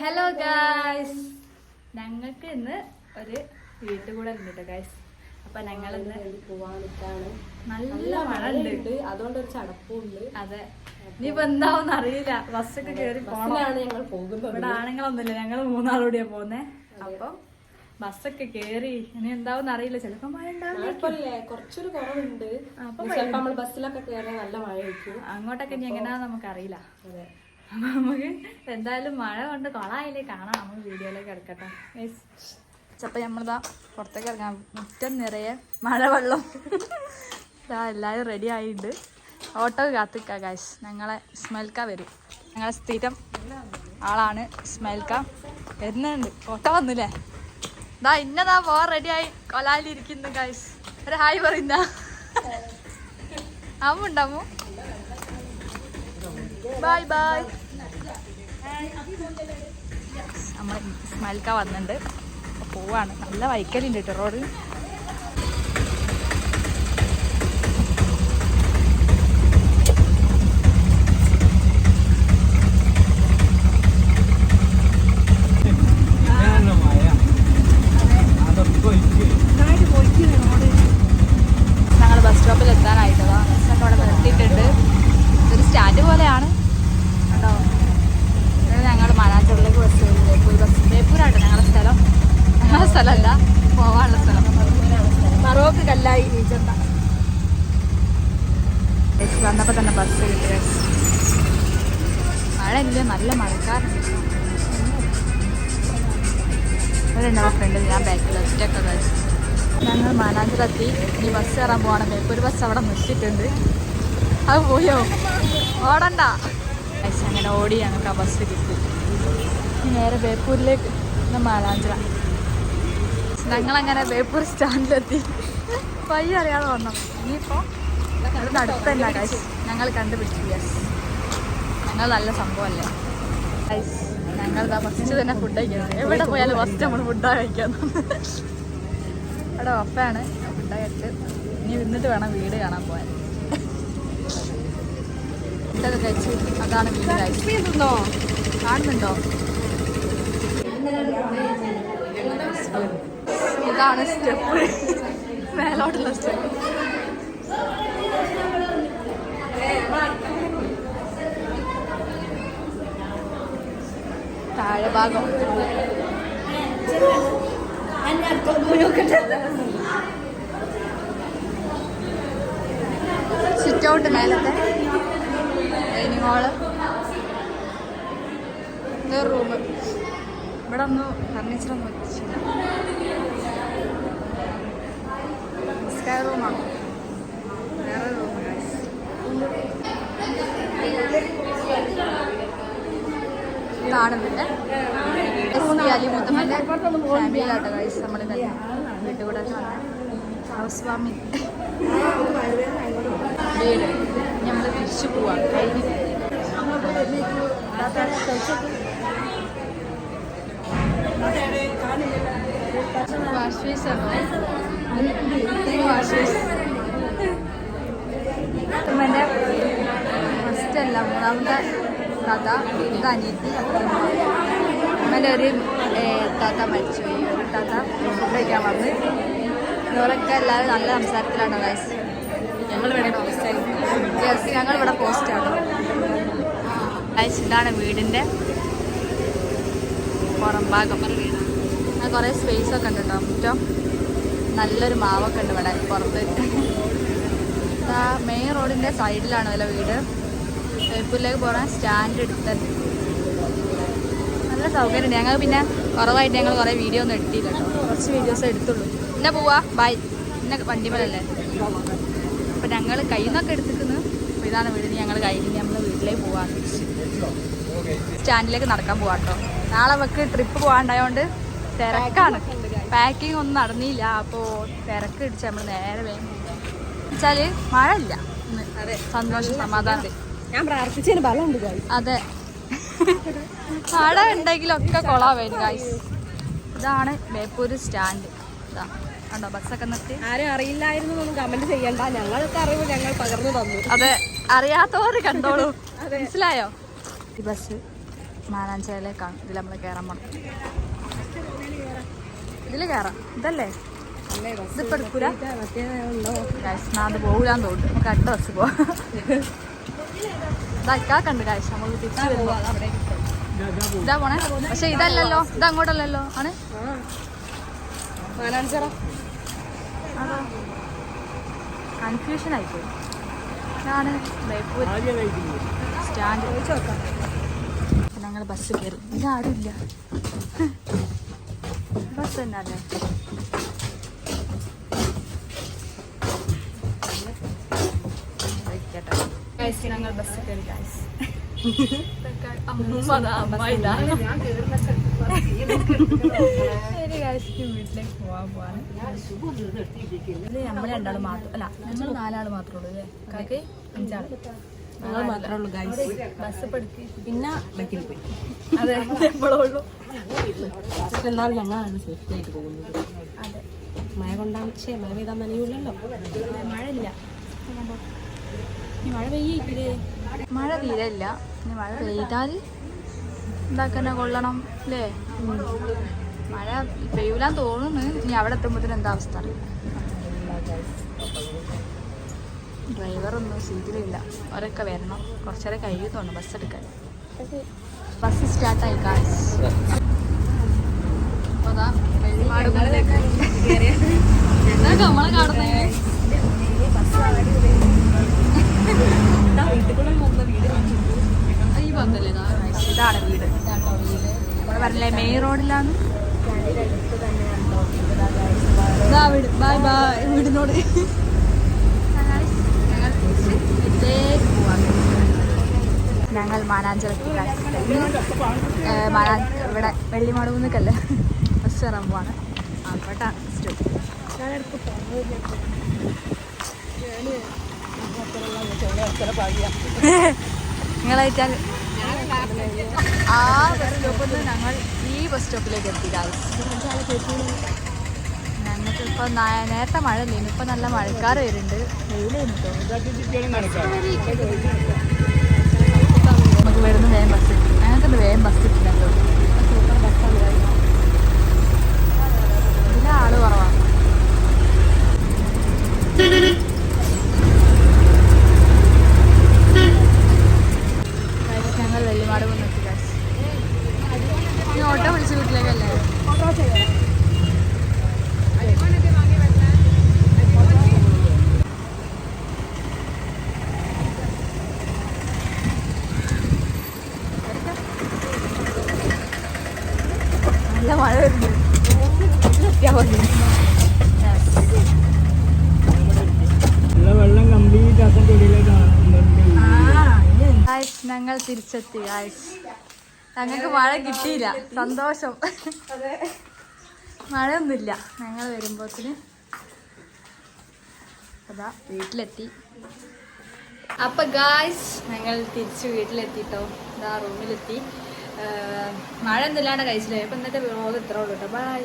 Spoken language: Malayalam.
ഹലോ ഗായ്സ് ഞങ്ങൾക്ക് ഇന്ന് ഒരു വീട്ടുകൂടെ ഉണ്ട് കേട്ടോ ഗായ്സ് അപ്പൊ ഞങ്ങൾ ഇന്ന് പോവാനിട്ടാണ് നല്ല മഴ ഉണ്ട്. അതുകൊണ്ട് ഒരു ചടപ്പുണ്ട്. അതെ. ഇനിയിപ്പോ എന്താവും അറിയില്ല. ബസ്സൊക്കെ കയറി ബസ്സിലാണ് ഞങ്ങൾ പോകുന്നത്. ഇവിടെ ആണുങ്ങളൊന്നുമില്ല. ഞങ്ങൾ മൂന്നാളോടെയാ പോകുന്നേ അപ്പം ബസ്സൊക്കെ കേറി. ഇനി എന്താവും അറിയില്ല. ചിലപ്പോ മഴ കുറച്ചൊരു കുറവുണ്ട്. അപ്പൊ ബസ്സിലൊക്കെ കയറിയാൽ നല്ല മഴ കഴിക്കും അങ്ങോട്ടൊക്കെ ഇനി എങ്ങനെയാന്ന് നമുക്ക് അറിയില്ല അതെ. അപ്പൊ നമുക്ക് എന്തായാലും മഴ കൊണ്ട് കൊളായില്ലേ. കാണാം നമ്മൾ വീഡിയോയിലേക്ക് എടുക്കട്ടെ ചപ്പ നമ്മളിതാ പുറത്തേക്ക് ഇറങ്ങാം മുറ്റം നിറയെ മഴവെള്ളം. ഇതാ എല്ലാവരും റെഡി ആയിട്ടുണ്ട് ഓട്ടോ കാത്തിക്ക ഗായ്സ് ഞങ്ങളെ സ്മെൽക്ക വരും. ഞങ്ങളെ സ്ഥിരം ആളാണ് സ്മെൽക്ക വരുന്നുണ്ട്. ഓട്ടോ വന്നില്ലേ? ഇതാ ഇന്നതാ പോ റെഡിയായി കൊലാലിരിക്കുന്നു ഗായ്സ് ഒരു ഹായ് പറയുന്ന. അമ്മുണ്ടാമു ബൈ ബൈ നമ്മൾ സ്മൽക്ക വന്നിട്ടുണ്ട് പോവാണ്. നല്ല വൈക്കലുണ്ട് കേട്ടോ റോഡ്. ഞങ്ങൾ ബസ് സ്റ്റോപ്പിൽ എത്താനായിട്ട് ബസ്സൊക്കെ അവിടെ നിർത്തിയിട്ടുണ്ട്. ഇതൊരു സ്റ്റാൻഡ് പോലെയാണ്. കേട്ടോ. ഇത് ഞങ്ങൾ മനാച്ചൂരിലേക്ക് ബസ് ബേപ്പൂർ ബസ് ബേപ്പൂരാട്ടോ ഞങ്ങളുടെ സ്ഥലം. ഞങ്ങളുടെ സ്ഥലമല്ല പോവാനുള്ള സ്ഥലം. മറോക്ക് കല്ലായി നീച്ചണ്ട വന്നപ്പോൾ തന്നെ ബസ് കിട്ടി. guys. മഴ ഇല്ല നല്ല മഴക്കാറുണ്ട്. ഇവരുണ്ടാവും ഫ്രണ്ട് ഞാൻ ബാക്കിൽ ഒറ്റയൊക്കെ കഴിച്ചു ഞങ്ങൾ മാനാഞ്ചിലെത്തി ഇനി ബസ് കയറാൻ പോവാണ്. ബേപ്പൂർ ബസ് അവിടെ നിർത്തിയിട്ടുണ്ട്. അത് പോയോ? ഓടണ്ട. അങ്ങനെ ഓടി ഞങ്ങൾക്ക് ആ ബസ് കിട്ടി നേരെ ബേപ്പൂരിലേക്ക് മാലാഞ്ചിറ. ഞങ്ങളങ്ങനെ ബേപ്പൂർ സ്റ്റാൻഡിലെത്തി. വഴി അറിയാതെ വന്നു. ഇനിയിപ്പോൾ ഗൈസ് ഞങ്ങൾ കണ്ടുപിടിച്ചു ഞങ്ങൾ നല്ല സംഭവമല്ലേ? ഞങ്ങൾ ഫസ്റ്റ് തന്നെ ഫുഡ് കഴിക്കുന്നത്. എവിടെ പോയാലും ഫസ്റ്റ് നമ്മൾ ഫുഡാണ് കഴിക്കാൻ അവിടെ ഒപ്പയാണ് ഫുഡ് കഴിച്ച് ഇനി നിന്നിട്ട് വേണം വീട് കാണാൻ പോകാൻ. ഫുഡൊക്കെ കഴിച്ച് അതാണ് വീട് കഴിച്ചോ കാണുന്നുണ്ടോ? ഇതാണ് സ്റ്റെപ്പ് മേലോട്ടുള്ള സ്റ്റെപ്പ് താഴെ ഭാഗം. സിറ്റ് ഔട്ട് മേലത്തെ. ഡൈനിങ് ഹാൾ ഇതൊരു റൂം ഇവിടെ ഒന്നും ഫർണിച്ചറൊന്നും വെച്ചില്ല സ്കൈ റൂമാണ് വേറെ റൂം കാണുന്നുണ്ട് അലി ഗൈസ് നമ്മൾ വീട്ടുകൂടെ ഹൗസ് വാമിങ് വീട്. നമ്മൾ തിരിച്ചു പോവാം. കഴിഞ്ഞ് ഫസ്റ്റ് അല്ല മൂന്നാമത്തെ താത്ത ഇത് അനിയത്തി. അമ്മേന്റെ ഒരു താത്ത മരിച്ചുപോയി ഒരു താത്ത കഴിക്കാൻ വന്ന്. ഇവരൊക്കെ എല്ലാവരും നല്ല സംസാരത്തിലാണ് ഞങ്ങൾ ഇവിടെ ഞങ്ങൾ ഇവിടെ പോസ്റ്റ് ഗൈസ് ഇതാണ് വീടിന്റെ പുറം ഭാഗം കുറേ സ്പേസ് ഒക്കെ ഉണ്ട് കേട്ടോ മുറ്റം നല്ലൊരു മാവൊക്കെ ഉണ്ട് ഇവിടെ പുറത്ത്. ആ മെയിൻ റോഡിന്റെ സൈഡിലാണ് വല്ല വീട്. വേപ്പൂരിലേക്ക് പോകാൻ സ്റ്റാൻഡ് എടുത്ത്. നല്ല സൗകര്യമുണ്ട്. ഞങ്ങൾ പിന്നെ കുറവായിട്ട് ഞങ്ങൾ കുറേ വീഡിയോ ഒന്നും എടുത്തില്ല കേട്ടോ കുറച്ച് വീഡിയോസ് എടുത്തുള്ളൂ. എന്നാ പോവാ? ബൈ പിന്നെ വണ്ടിമലല്ലേ? അപ്പം ഞങ്ങൾ കയ്യിൽ നിന്നൊക്കെ എടുത്തിരിക്കുന്നു അപ്പോൾ ഇതാണ് വീട്. ഞങ്ങൾ കഴിഞ്ഞ് നമ്മൾ വീട്ടിലേക്ക് പോവാൻ സ്റ്റാൻഡിലേക്ക് നടക്കാൻ പോവാം കേട്ടോ നാളെ നമുക്ക് ട്രിപ്പ് പോകാണ്ടായോണ്ട് തിരക്കാണ്. പാക്കിംഗ് ഒന്നും നടന്നില്ല. അപ്പോൾ തിരക്ക് ഇടിച്ച് നമ്മൾ നേരെ വേഗം വെച്ചാൽ മഴ ഇല്ല അതെ. സന്തോഷം സമാധാനം. ഞാൻ പ്രാർത്ഥിച്ചതിന് guys. അതെ. മഴ ഉണ്ടെങ്കിലൊക്കെ കൊളാവായിരുന്നു ഗായ്സ് ഇതാണ് ബേപ്പൂര് സ്റ്റാൻഡ്. കണ്ടോ ബസ്സൊക്കെ നിർത്തി. ആരും അറിയില്ലായിരുന്നു കമന്റ് ചെയ്യണ്ട. ഞങ്ങൾക്ക് അറിവ് ഞങ്ങൾ പകർന്നു തന്നു. അതെ അറിയാത്തവർ കണ്ടോളൂ. മനസ്സിലായോ? ഈ ബസ് മാനാഞ്ചേരിയിലേക്കാണ്. ഇതിൽ നമ്മൾ കയറാൻ പോണം. ഇതിൽ കയറാം ഇതല്ലേ? ഇതിപ്പോ എടുക്കൂല? അത് പോകൂലാന്ന് തോന്നുന്നു. നമുക്ക് അടുത്ത ബസ് പോവാം. ഇതാക്കാക്കണ്ട് ഗൈസ് നമുക്ക് തിരിച്ചു വരുമ്പോ. ഇതാ പോണേ. പക്ഷെ ഇതല്ലല്ലോ. ഇത് അങ്ങോട്ടല്ലല്ലോ ആണ് മാനാഞ്ചിറ കൺഫ്യൂഷൻ ആയിപ്പോയി. ഇതാണ് ബേപ്പൂർ സ്റ്റാൻഡ് ഞങ്ങൾ ബസ് കയറി. ഇതാരുമില്ല ബസ് തന്നെ അല്ലേ? ഞങ്ങൾ ബസ് കയറി അമ്മ ഗൈസ് വീട്ടിലേക്ക് പോവാൻ പോവാണ്. ഇത് നമ്മൾ രണ്ടാൾ മാത്രം അല്ല നമ്മൾ നാലാൾ മാത്രമേ ഉള്ളൂ അല്ലേ? കാക്ക് അഞ്ചാൾ. ഞങ്ങൾ മാത്രമേ ഉള്ളൂ ഗൈസ് ബസ് പഠിക്ക് പിന്നെ ബൈക്കിൽ പോയി. അതെ എന്നാൽ ഞങ്ങളാണ് സേഫ്റ്റി ആയിട്ട് പോകുന്നത്. അതെ. മഴ കൊണ്ടാണ് പക്ഷേ മഴ പെയ്താൽ നനയൂലല്ലോ മഴ ഇല്ല. മഴ പെയ്യില്ലേ മഴ തീരല്ല മഴ പെയ്താൽ എന്താക്കന്നെ കൊള്ളണം അല്ലേ? മഴ പെയ്യൂലാൻ തോന്നുന്നു. ഇനി അവിടെ എത്തുമ്പോഴത്തേന് എന്താ അവസ്ഥ ഡ്രൈവർ ഡ്രൈവറൊന്നും സീറ്റിലില്ല അവരൊക്കെ വരണം. കുറച്ചേരം കഴിയുന്നുണ്ട് ബസ് എടുക്കാൻ. ബസ് സ്റ്റാർട്ടായി എന്താ നമ്മളെ കാണുന്നത് ഈ പന്തല്ലേ ഇതാ guys. ഇതാണ് വീട് നമ്മൾ പറഞ്ഞില്ലേ മെയിൻ റോഡിലാണ്. ഇതാ വീട് ബൈ ബൈ വീടിനോട് ഞങ്ങൾ മാനാഞ്ചിറക്കി മാനാ ഇവിടെ വെള്ളിമാട് കുന്നിക്കല്ലേ? ബസ് കയറാൻ പോവാണ്. അവിടെ സ്റ്റോപ്പ്. നിങ്ങളായിട്ടാൽ നിന്ന് ഞങ്ങൾ ഈ ബസ് സ്റ്റോപ്പിലേക്ക് എത്തി ഞങ്ങൾക്ക് ഇപ്പൊ നേരത്തെ മഴ ഇല്ലേനു ഇപ്പൊ നല്ല മഴക്കാർ വരുന്നുണ്ട്. നമുക്ക് വരുന്ന വേഗം ബസ് കിട്ടി ഞങ്ങൾക്ക് വേഗം ബസ് കിട്ടില്ലല്ലോ വിളിച്ച് വീട്ടിലേക്കല്ലേ? നല്ല മഴ വരുന്നുണ്ട്. Yes. വെള്ളം കംപ്ലീറ്റ് ഞങ്ങൾ തിരിച്ചെത്തി ഗായ്സ് ഞങ്ങൾക്ക് മഴ കിട്ടിയില്ല. സന്തോഷം. മഴയൊന്നുമില്ല. ഞങ്ങൾ വരുമ്പോത്തിന് അതാ വീട്ടിലെത്തി. അപ്പൊ ഗായ്സ് ഞങ്ങൾ തിരിച്ച് വീട്ടിലെത്തിട്ടോ. ഇതാ റൂമിലെത്തി മഴ ഒന്നുമില്ലാണ്ട് കഴിച്ചില്ല? ഇപ്പൊ ഇന്നത്തെ വിനോദം ഇത്ര ഉള്ളൂ കേട്ടോ ബൈ